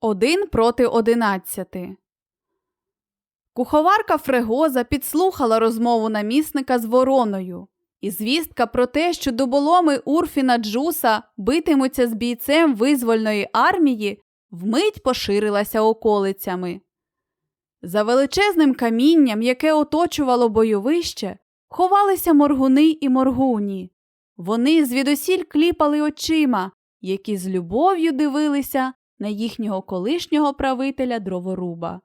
Один проти одинадцяти. Куховарка Фрегоза підслухала розмову намісника з вороною, і звістка про те, що дуболоми Урфіна Джуса битимуться з бійцем визвольної армії, вмить поширилася околицями. За величезним камінням, яке оточувало бойовище, ховалися моргуни і моргуні. Вони звідусіль кліпали очима, які з любов'ю дивилися на їхнього колишнього правителя дроворуба.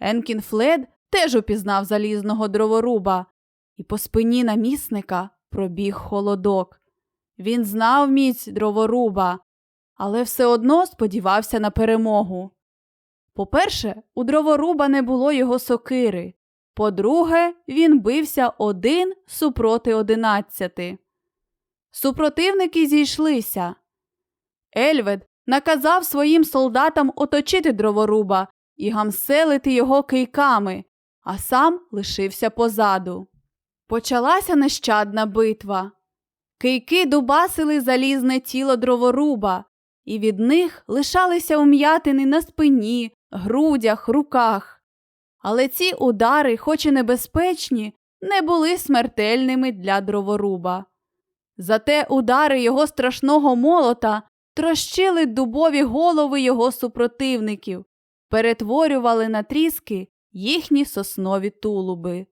Енкін Флед теж упізнав залізного дроворуба, і по спині намісника пробіг холодок. Він знав міць дроворуба, але все одно сподівався на перемогу. По-перше, у дроворуба не було його сокири. По-друге, він бився один супроти одинадцяти. Супротивники зійшлися. Ельвед наказав своїм солдатам оточити дроворуба і гамселити його кийками, а сам лишився позаду. Почалася нещадна битва. Кийки дубасили залізне тіло дроворуба, і від них лишалися ум'ятини на спині, грудях, руках. Але ці удари, хоч і небезпечні, не були смертельними для дроворуба. Зате удари його страшного молота трощили дубові голови його супротивників, перетворювали на тріски їхні соснові тулуби.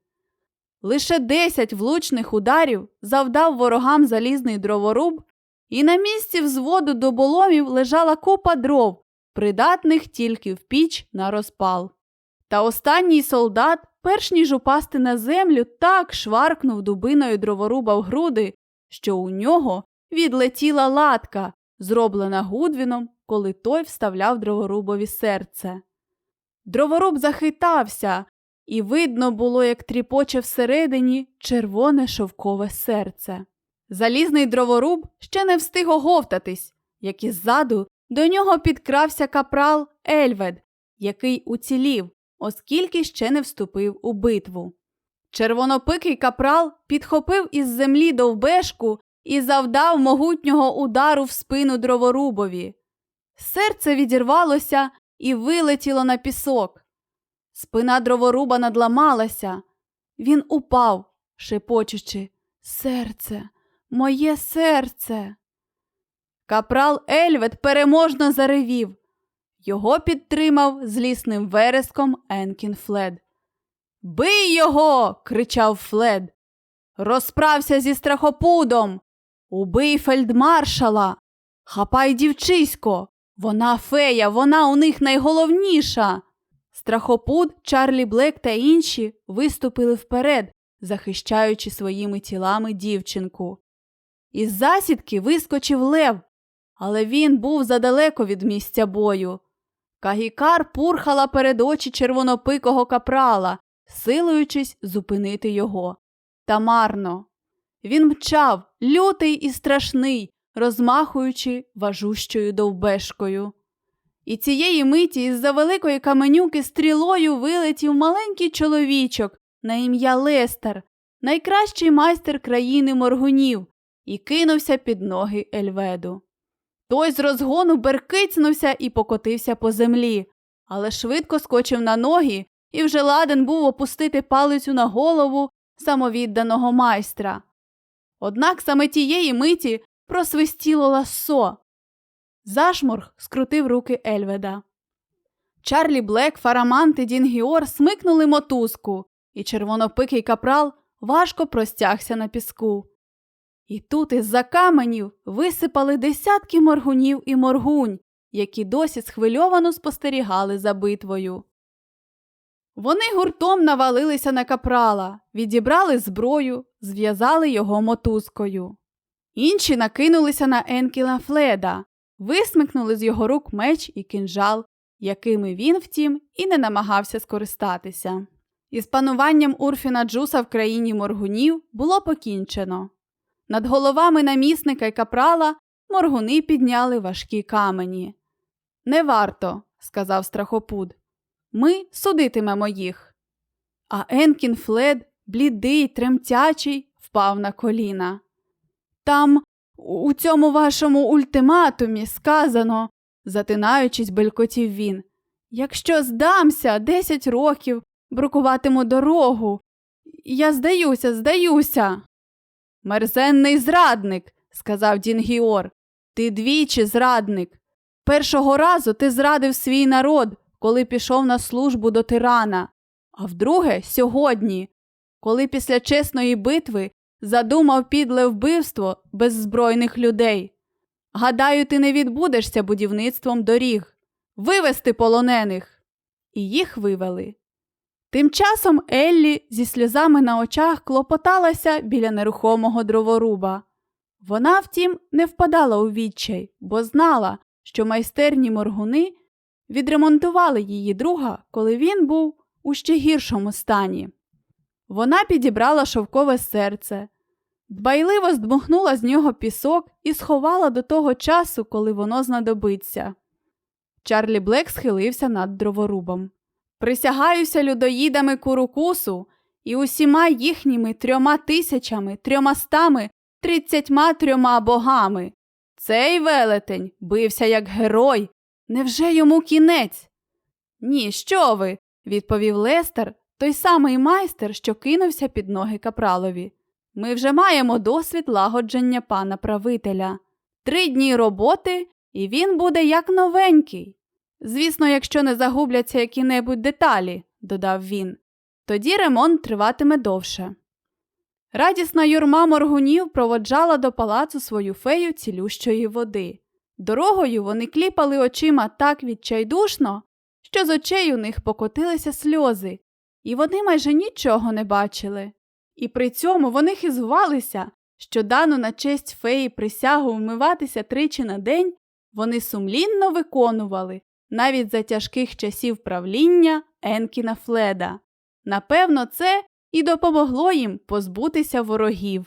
Лише десять влучних ударів завдав ворогам залізний дроворуб, і на місці взводу до боломів лежала купа дров, придатних тільки в піч на розпал. Та останній солдат, перш ніж упасти на землю, так шваркнув дубиною дроворуба в груди, що у нього відлетіла латка, зроблена Гудвіном, коли той вставляв дроворубові серце. Дроворуб захитався, і видно було, як тріпоче всередині червоне шовкове серце. Залізний дроворуб ще не встиг оговтатись, як іззаду до нього підкрався капрал Ельвед, який уцілів, оскільки ще не вступив у битву. Червонопикий капрал підхопив із землі довбешку і завдав могутнього удару в спину дроворубові. Серце відірвалося і вилетіло на пісок. Спина дроворуба надламалася. Він упав, шепочучи Серце, моє серце. Капрал Ельвет переможно заревів. Його підтримав злісним вереском Енкін Флед. Бий його. кричав Флед. Розправся зі страхопудом. Убий фельдмаршала. Хапай дівчисько. Вона фея, вона у них найголовніша. Страхопуд, Чарлі Блек та інші виступили вперед, захищаючи своїми тілами дівчинку. Із засідки вискочив лев, але він був задалеко від місця бою. Кагікар пурхала перед очі червонопикого капрала, силуючись зупинити його. Та марно. Він мчав, лютий і страшний, розмахуючи важущою довбешкою. І цієї миті із-за великої каменюки стрілою вилетів маленький чоловічок на ім'я Лестер, найкращий майстер країни моргунів, і кинувся під ноги Ельведу. Той з розгону беркицнувся і покотився по землі, але швидко скочив на ноги і вже ладен був опустити палицю на голову самовідданого майстра. Однак саме тієї миті просвистіло ласо. Зашморг скрутив руки Ельведа. Чарлі Блек, Фарамант і Дінгіор смикнули мотузку, і червонопикий капрал важко простягся на піску. І тут із-за каменів висипали десятки моргунів і моргунь, які досі схвильовано спостерігали за битвою. Вони гуртом навалилися на капрала, відібрали зброю, зв'язали його мотузкою. Інші накинулися на Енкіла Фледа, висмикнули з його рук меч і кинжал, якими він, втім, і не намагався скористатися. Із пануванням Урфіна Джуса в країні моргунів було покінчено. Над головами намісника й капрала моргуни підняли важкі камені. Не варто, сказав страхопуд. Ми судитимемо їх. А Енкін Флед, блідий, тремтячий, впав на коліна. Там, у цьому вашому ультиматумі, сказано, затинаючись, белькотів він. Якщо здамся десять років, брукуватиму дорогу. Я здаюся, здаюся. Мерзенний зрадник, сказав Дінгіор. Ти двічі зрадник. Першого разу ти зрадив свій народ, коли пішов на службу до тирана, а вдруге сьогодні, коли після чесної битви задумав підле вбивство беззбройних людей. Гадаю, ти не відбудешся будівництвом доріг, вивести полонених. І їх вивели. Тим часом Еллі зі сльозами на очах клопоталася біля нерухомого дроворуба. Вона, втім, не впадала у відчай, бо знала, що майстерні моргуни відремонтували її друга, коли він був у ще гіршому стані. Вона підібрала шовкове серце, дбайливо здмухнула з нього пісок і сховала до того часу, коли воно знадобиться. Чарлі Блек схилився над дроворубом. Присягаюся людоїдами курукусу і усіма їхніми трьома тисячами, трьомастами, тридцятьма трьома богами. Цей велетень бився як герой. Невже йому кінець? Ні, що ви, відповів Лестер, той самий майстер, що кинувся під ноги капралові. Ми вже маємо досвід лагодження пана правителя. Три дні роботи, і він буде як новенький. Звісно, якщо не загубляться які-небудь деталі, додав він, тоді ремонт триватиме довше. Радісна юрма моргунів проводжала до палацу свою фею цілющої води. Дорогою вони кліпали очима так відчайдушно, що з очей у них покотилися сльози, і вони майже нічого не бачили. І при цьому вони хизувалися, що дану на честь феї присягу вмиватися тричі на день вони сумлінно виконували навіть за тяжких часів правління Енкіна Фледа. Напевно, це і допомогло їм позбутися ворогів.